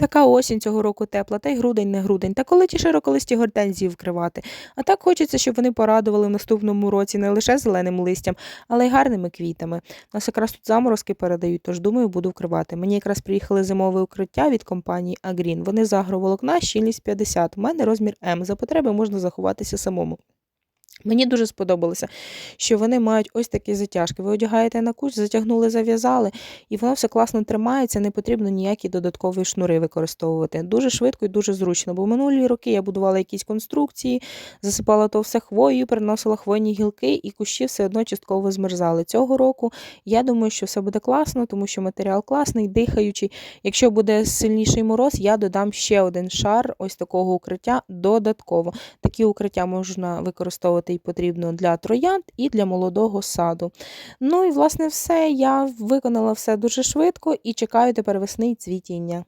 Така осінь цього року тепла, та й грудень не грудень. Та коли ті широколисті гортензії вкривати. А так хочеться, щоб вони порадували в наступному році не лише зеленим листям, але й гарними квітами. Нас якраз тут заморозки передають, тож думаю, буду вкривати. Мені якраз приїхали зимове укриття від компанії Агрін. Вони з агроволокна, щільність 50. У мене розмір М. За потреби можна заховатися самому. Мені дуже сподобалося, що вони мають ось такі затяжки. Ви одягаєте на кущ, затягнули, зав'язали, і воно все класно тримається, не потрібно ніякі додаткові шнури використовувати. Дуже швидко і дуже зручно. Бо минулі роки я будувала якісь конструкції, засипала то все хвоєю, приносила хвойні гілки, і кущі все одно частково змерзали. Цього року я думаю, що все буде класно, тому що матеріал класний, дихаючий. Якщо буде сильніший мороз, я додам ще один шар ось такого укриття додатково. Такі укриття можна використовувати і потрібно для троянд, і для молодого саду. Ну і власне все. Я виконала все дуже швидко і чекаю тепер весни і цвітіння.